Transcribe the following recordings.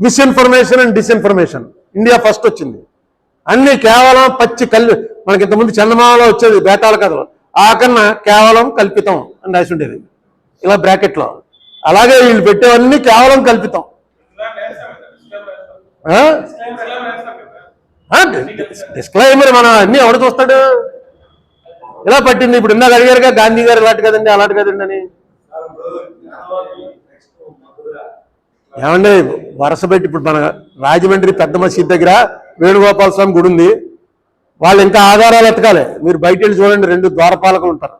Misinformation and disinformation India first వచ్చింది. అన్ని కేవలం పచ్చి కల్ మనకి ఇంతకుముందు చందమామలో వచ్చేది బేతాళ కథలు. ఆ కన్నా కేవలం కల్పితం అని రాసి ఉండేది. ఇలా బ్రాకెట్లో. అలాగే వీళ్ళు పెట్టేవన్నీ కేవలం కల్పితం. ఆ? డిస్క్లైమర్ మనం అన్ని ఎవడు చూస్తాడు? ఇలా పట్టింది. ఇప్పుడు ఇందాక అడిగారుగా గాంధీ గారు ఇలాంటి కదండి అలాంటి కదండి అని. ఏమండి వరుస పెట్టి ఇప్పుడు మన రాజమండ్రి పెద్ద మసీద్ దగ్గర వేణుగోపాల స్వామి గుడి ఉంది. వాళ్ళు ఇంకా ఆధారాలు ఎతకాలి మీరు బయట వెళ్ళి చూడండి రెండు ద్వారపాలకులు ఉంటారు.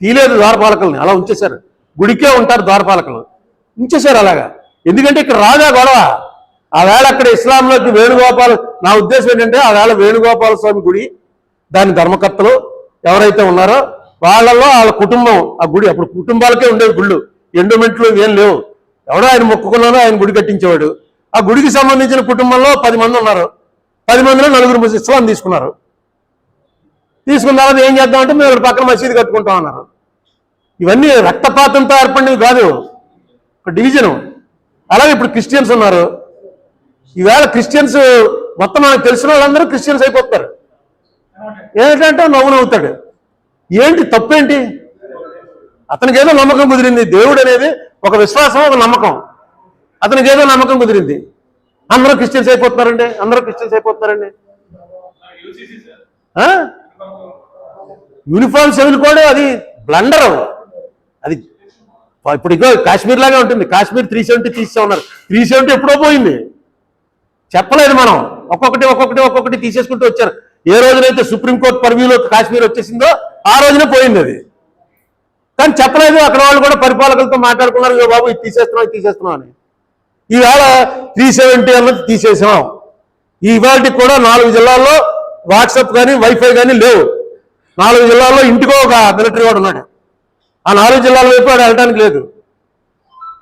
తీలేదు ద్వారపాలకుల్ని అలా ఉంచేశారు. గుడికే ఉంటారు ద్వారపాలకులు. ఉంచేశారు అలాగా. ఎందుకంటే ఇక్కడ రాదా గొడవ. ఆ వేళ అక్కడ ఇస్లాంలోకి వేణుగోపాల నా ఉద్దేశం ఏంటంటే ఆ వేళ వేణుగోపాల స్వామి గుడి దాని ధర్మకర్తలు ఎవరైతే ఉన్నారో వాళ్ళలో వాళ్ళ కుటుంబం ఆ గుడి అప్పుడు కుటుంబాలకే ఉండేవి గుళ్ళు. ఎండోమెంట్లు ఏం లేవు. ఎవడో ఆయన మొక్కుకున్నానో ఆయన గుడి కట్టించేవాడు. ఆ గుడికి సంబంధించిన కుటుంబంలో పది మంది ఉన్నారు. పది మందిలో నలుగురు ముస్లిం ఇస్లాం తీసుకున్నారు. తీసుకున్న తర్వాత ఏం చేద్దామంటే మేము ఇక్కడ పక్కన మసీదు కట్టుకుంటాం అన్నారు ఇవన్నీ రక్తపాతంతో ఏర్పడినవి కాదు. ఒక డివిజను. అలాగే ఇప్పుడు క్రిస్టియన్స్ ఉన్నారు. ఈవేళ క్రిస్టియన్స్ మొత్తం మనకు తెలిసిన వాళ్ళందరూ క్రిస్టియన్స్ అయిపోతారు. ఏంటంటే నవ్వు నవ్వుతాడు. ఏంటి తప్పేంటి? అతనికి ఏదో నమ్మకం కుదిరింది. దేవుడు అనేది ఒక విశ్వాసం ఒక నమ్మకం. అతనికి ఏదో నమ్మకం కుదిరింది. అందరూ క్రిస్టియన్స్ అయిపోతున్నారండి. అందరూ క్రిస్టియన్స్ అయిపోతున్నారండి. యూనిఫామ్ సివిల్ కూడా అది బ్లండర్ అది. ఇప్పుడు ఇగో కాశ్మీర్ లాగా ఉంటుంది. కాశ్మీర్ త్రీ సెవెంటీ తీసే ఉన్నారు. త్రీ సెవెంటీ ఎప్పుడో పోయింది. చెప్పలేదు మనం. ఒక్కొక్కటి ఒక్కొక్కటి ఒక్కొక్కటి తీసేసుకుంటూ వచ్చారు. ఏ రోజునైతే సుప్రీంకోర్టు పరివ్యూలో కాశ్మీర్ వచ్చేసిందో ఆ రోజునే పోయింది అది. కానీ చెప్పలేదు. అక్కడ వాళ్ళు కూడా పరిపాలకులతో మాట్లాడుకున్నారు. బాబు ఇది తీసేస్తున్నాం ఇది తీసేస్తున్నాం అని. ఈవేళ త్రీ సెవెంటీ అన్నది తీసేసాం ఈ కూడా నాలుగు జిల్లాల్లో వాట్సాప్ కానీ వైఫై కానీ లేవు. నాలుగు జిల్లాల్లో ఇంటికో ఒక మిలిటరీ వాడు ఉన్నాడు. ఆ నాలుగు జిల్లాల వైపు వాడు వెళ్ళడానికి లేదు.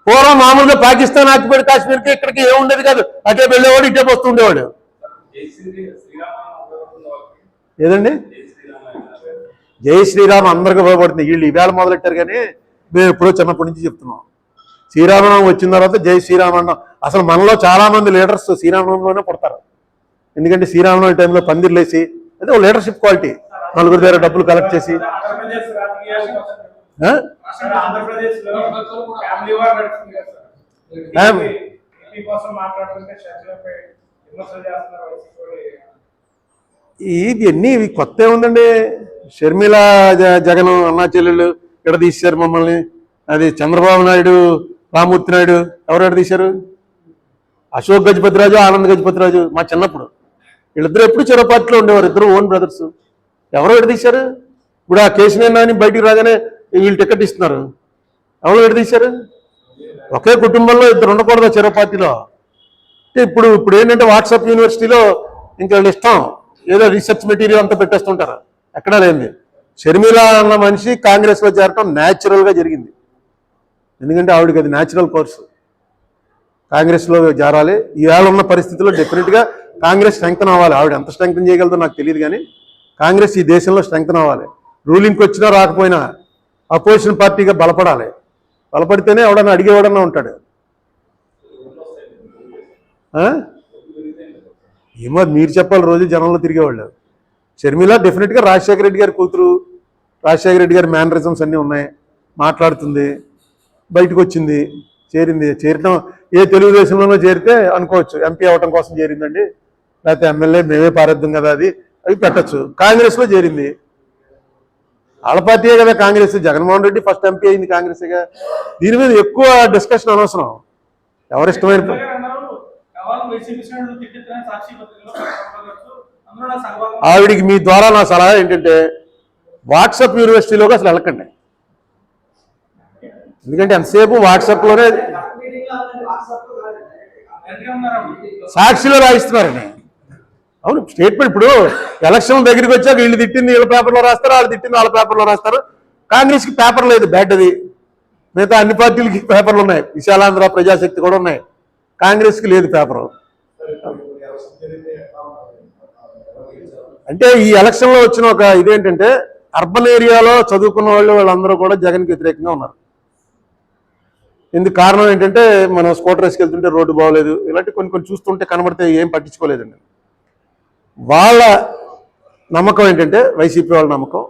పూర్వం మామూలుగా పాకిస్తాన్ ఆక్యుపైడ్ కాశ్మీర్కి ఇక్కడికి ఏముండేది కాదు. అటే వెళ్ళేవాడు ఇటే వస్తుండేవాడు ఏదండి? జై శ్రీరామ్ అందరికి ఉపయోగపడుతుంది వీళ్ళు ఈవేళ మొదలెట్టారు కానీ మేము ఎప్పుడో చిన్నప్పటి నుంచి చెప్తున్నాం. శ్రీరామనవం వచ్చిన తర్వాత జై శ్రీరామ్ అన్నాం అసలు మనలో చాలా మంది లీడర్స్ శ్రీరామనవంలోనే పుడతారు. ఎందుకంటే శ్రీరామనవం టైంలో పందిర్లేసి అదే ఒక లీడర్షిప్ క్వాలిటీ నలుగురి దగ్గర డబ్బులు కలెక్ట్ చేసి. ఇవన్నీ ఇవి కొత్త ఏముందండి? షర్మిల జ- జగన్ అన్నా చెల్లెలు ఇక్కడ తీశారు మమ్మల్ని. అది చంద్రబాబు నాయుడు రామూర్తి నాయుడు ఎవరు ఎక్కడ తీశారు? అశోక్ గజపతిరాజు ఆనంద్ గజపతిరాజు మా చిన్నప్పుడు. వీళ్ళిద్దరు ఎప్పుడు చెరో ఉండేవారు ఇద్దరు ఓన్ బ్రదర్స్. ఎవరు ఎక్కడ తీశారు? ఇప్పుడు ఆ కేసునైనా అని బయటికి రాగానే వీళ్ళు టికెట్ ఇస్తున్నారు. ఎవరు ఎక్కడ తీశారు? ఒకే కుటుంబంలో ఇద్దరు ఉండకూడదు చిరపాటిలో ఇప్పుడు ఇప్పుడు ఏంటంటే వాట్సాప్ యూనివర్సిటీలో ఇంకా ఇష్టం ఏదో రీసెర్చ్ మెటీరియల్ అంతా పెట్టేస్తుంటారు. ఎక్కడా లేనిది షర్మిల అన్న మనిషి కాంగ్రెస్లో చేరటం న్యాచురల్గా జరిగింది. ఎందుకంటే ఆవిడకి అది న్యాచురల్ కోర్సు కాంగ్రెస్లో చేరాలి ఈవేళ ఉన్న పరిస్థితుల్లో డెఫినెట్గా కాంగ్రెస్ స్ట్రెంగ్తన్ అవ్వాలి. ఆవిడ ఎంత స్ట్రెంగ్తన్ చేయగలదో నాకు తెలియదు కానీ కాంగ్రెస్ ఈ దేశంలో స్ట్రెంగ్తన్ అవ్వాలి. రూలింగ్కి వచ్చినా రాకపోయినా అపోజిషన్ పార్టీగా బలపడాలి. బలపడితేనే ఎవడన్నా అడిగేవాడన్నా ఉంటాడు. ఏమో అది మీరు చెప్పాలి రోజు జనంలో తిరిగేవాళ్ళు. షర్మిల డెఫినెట్గా రాజశేఖర రెడ్డి గారి కూతురు రాజశేఖర రెడ్డి గారి మేనరిజమ్స్ అన్నీ ఉన్నాయి. మాట్లాడుతుంది బయటకు వచ్చింది చేరింది. చేరటం ఏ తెలుగుదేశంలోనో చేరితే అనుకోవచ్చు. ఎంపీ అవటం కోసం చేరిందండి. లేకపోతే ఎమ్మెల్యే మేమే పారేద్దాం కదా అది. అవి పెట్టచ్చు. కాంగ్రెస్లో చేరింది. వాళ్ళ పార్టీయే కదా కాంగ్రెస్. జగన్మోహన్ రెడ్డి ఫస్ట్ ఎంపీ అయింది కాంగ్రెస్గా దీని మీద ఎక్కువ డిస్కషన్ అనవసరం. ఎవరిష్టమైన ఆవిడికి మీ ద్వారా నా సలహా ఏంటంటే వాట్సాప్ యూనివర్సిటీలోకి అసలు వెళ్ళకండి. ఎందుకంటే ఎంతసేపు వాట్సాప్లోనే సాక్షిలో రాయిస్తున్నారండి అవును స్టేట్మెంట్ ఇప్పుడు ఎలక్షన్ దగ్గరికి వచ్చాక వీళ్ళు తిట్టింది వీళ్ళ పేపర్లో రాస్తారు వాళ్ళు తిట్టింది వాళ్ళ పేపర్లో రాస్తారు. కాంగ్రెస్కి పేపర్ లేదు బ్యాట్ అది. మిగతా అన్ని పార్టీలకి పేపర్లు ఉన్నాయి. విశాలాంధ్ర ప్రజాశక్తి కూడా ఉన్నాయి. కాంగ్రెస్కి లేదు పేపరు అంటే ఈ ఎలక్షన్లో వచ్చిన ఒక ఇదేంటంటే అర్బన్ ఏరియాలో చదువుకున్న వాళ్ళు వాళ్ళందరూ కూడా జగన్కి వ్యతిరేకంగా ఉన్నారు. ఇందుకు కారణం ఏంటంటే మనం స్కూటర్ వేసుకెళ్తుంటే రోడ్డు బాగోలేదు ఇలాంటి కొన్ని కొన్ని చూస్తుంటే కనబడితే ఏం పట్టించుకోలేదండి. వాళ్ళ నమ్మకం ఏంటంటే వైసీపీ వాళ్ళ నమ్మకం.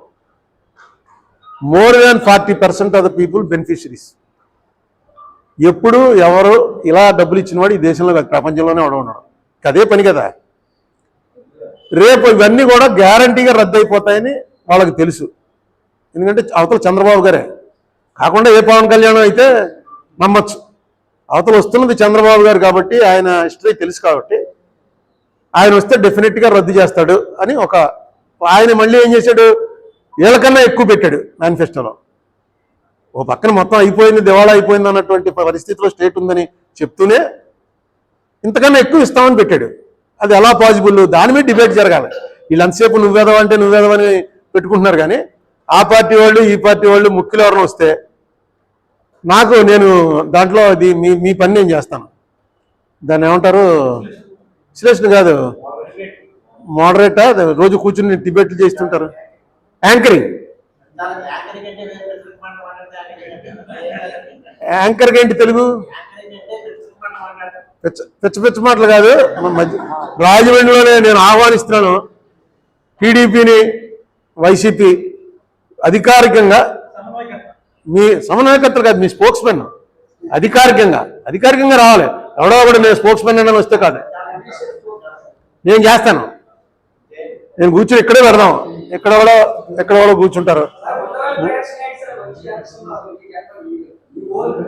More than forty percent of the people beneficiaries ఎప్పుడు ఎవరు ఇలా డబ్బులు ఇచ్చినవాడు ఈ దేశంలో ప్రపంచంలోనే ఉండవు ఉన్నాడు. అదే పని కదా. రేపు ఇవన్నీ కూడా గ్యారంటీగా రద్దు అయిపోతాయని వాళ్ళకి తెలుసు. ఎందుకంటే అవతల చంద్రబాబు గారే. కాకుండా ఏ పవన్ కళ్యాణం అయితే నమ్మచ్చు. అవతల వస్తున్నది చంద్రబాబు గారు కాబట్టి ఆయన హిస్టరీ తెలుసు కాబట్టి ఆయన వస్తే డెఫినెట్గా రద్దు చేస్తాడు అని ఒక ఆయన మళ్ళీ ఏం చేశాడు? వీళ్ళకన్నా ఎక్కువ పెట్టాడు మేనిఫెస్టోలో. ఓ పక్కన మొత్తం అయిపోయింది దివాళా అయిపోయింది అన్నటువంటి పరిస్థితిలో స్టేట్ ఉందని చెప్తూనే ఇంతకన్నా ఎక్కువ ఇస్తామని పెట్టాడు. అది ఎలా పాసిబుల్ దాని మీద డిబేట్ జరగాలి. వీళ్ళంతసేపు నువ్వేదవ అంటే నువ్వేదవని పెట్టుకుంటున్నారు కానీ ఆ పార్టీ వాళ్ళు ఈ పార్టీ వాళ్ళు ముఖ్యులు ఎవరైనా వస్తే నాకు నేను దాంట్లో అది మీ మీ పని నేను చేస్తాను. దాన్ని ఏమంటారు? విశ్లేషణ కాదు. మోడరేటా రోజు కూర్చుని డిబేట్లు చేస్తుంటారు. యాంకరింగ్ యాంకర్కి ఏంటి తెలుగు? పిచ్చ పిచ్చ పిచ్చ మాటలు కాదు. మధ్య రాజమండ్రిలోనే నేను ఆహ్వానిస్తున్నాను టీడీపీని వైసీపీ అధికారికంగా. మీ సమన్వయకర్తలు కాదు మీ స్పోక్స్ మెన్ అధికారికంగా. అధికారికంగా రావాలి. ఎవడో కూడా నేను స్పోక్స్ మెన్ అని వస్తే కాదు. నేను చేస్తాను. నేను కూర్చొని ఇక్కడే పెడదాం. ఎక్కడ కూడా ఎక్కడ కూడా కూర్చుంటారు.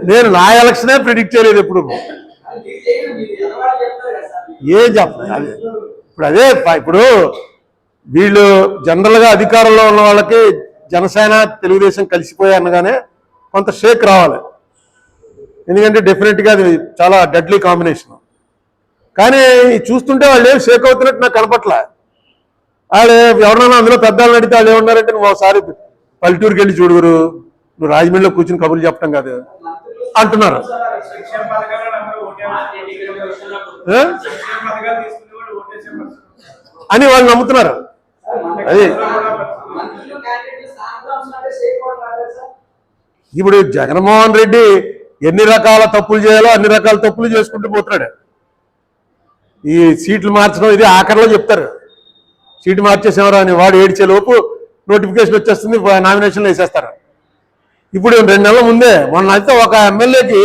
నేను నా ఎలక్షనే ప్రిడిక్ట్ చేయలేదు ఎప్పుడు. ఏం చెప్పలేదు అదే. ఇప్పుడు అదే ఇప్పుడు వీళ్ళు జనరల్గా అధికారంలో ఉన్న వాళ్ళకి జనసేన తెలుగుదేశం కలిసిపోయి అనగానే కొంత షేక్ రావాలి. ఎందుకంటే డెఫినెట్గా అది చాలా డెడ్లీ కాంబినేషన్ కానీ చూస్తుంటే వాళ్ళు ఏం షేక్ అవుతున్నట్టు నాకు కనపట్లే. వాళ్ళు ఎవరన్నా అందులో పెద్దవాళ్ళు అడిగితే వాళ్ళు ఏమన్నారంటే నువ్వు ఒకసారి పల్లెటూరుకి వెళ్ళి చూడుగురు. నువ్వు రాజమండ్రిలో కూర్చుని కబుర్లు చెప్పడం కాదు. అంటున్నారు. అని వాళ్ళు నమ్ముతున్నారు. అది. ఇప్పుడు జగన్మోహన్ రెడ్డి ఎన్ని రకాల తప్పులు చేయాలో అన్ని రకాల తప్పులు చేసుకుంటూ పోతున్నాడు. ఈ సీట్లు మార్చడం ఇది ఆఖరిలో చెప్తారు. సీటు మార్చేసేవారు అని వాడు ఏడ్చేలోపు నోటిఫికేషన్ వచ్చేస్తుంది నామినేషన్లు వేసేస్తారు. ఇప్పుడు రెండు నెలల ముందే మొన్న అయితే ఒక ఎమ్మెల్యేకి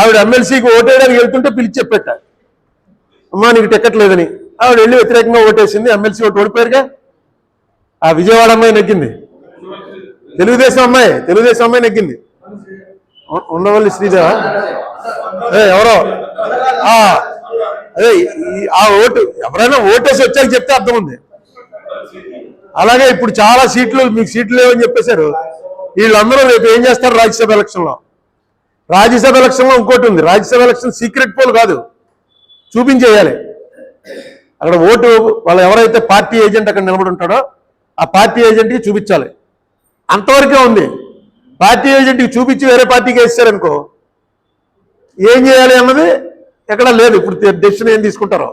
ఆవిడ ఎమ్మెల్సీకి ఓటేయడానికి వెళ్తుంటే పిలిచి చెప్పేట. అమ్మా నీకు టికెట్ లేదని. ఆవిడ వెళ్ళి వ్యతిరేకంగా ఓటేసింది. ఎమ్మెల్సీ ఓటు ఓడిపోయారుగా. ఆ విజయవాడ అమ్మాయి నెగ్గింది. తెలుగుదేశం అమ్మాయి తెలుగుదేశం అమ్మాయి నెగ్గింది. ఉండవల్లి శ్రీదేవ? ఎవరో? అదే ఆ ఓటు ఎవరైనా ఓటేసి వచ్చాక చెప్తే అర్థం ఉంది. అలాగే ఇప్పుడు చాలా సీట్లు మీకు సీట్లు లేవని చెప్పేశారు. వీళ్ళందరూ రేపు ఏం చేస్తారు రాజ్యసభ ఎలక్షన్లో? రాజ్యసభ ఎలక్షన్లో ఇంకోటి ఉంది. రాజ్యసభ ఎలక్షన్ సీక్రెట్ పోల్ కాదు. చూపించేయాలి. అక్కడ ఓటు వాళ్ళు ఎవరైతే పార్టీ ఏజెంట్ అక్కడ నిలబడి ఉంటాడో ఆ పార్టీ ఏజెంట్కి చూపించాలి. అంతవరకే ఉంది. పార్టీ ఏజెంట్కి చూపించి వేరే పార్టీకి వేస్తారనుకో ఏం చేయాలి అన్నది ఎక్కడ లేదు. ఇప్పుడు డెసిషన్ ఏం తీసుకుంటారో?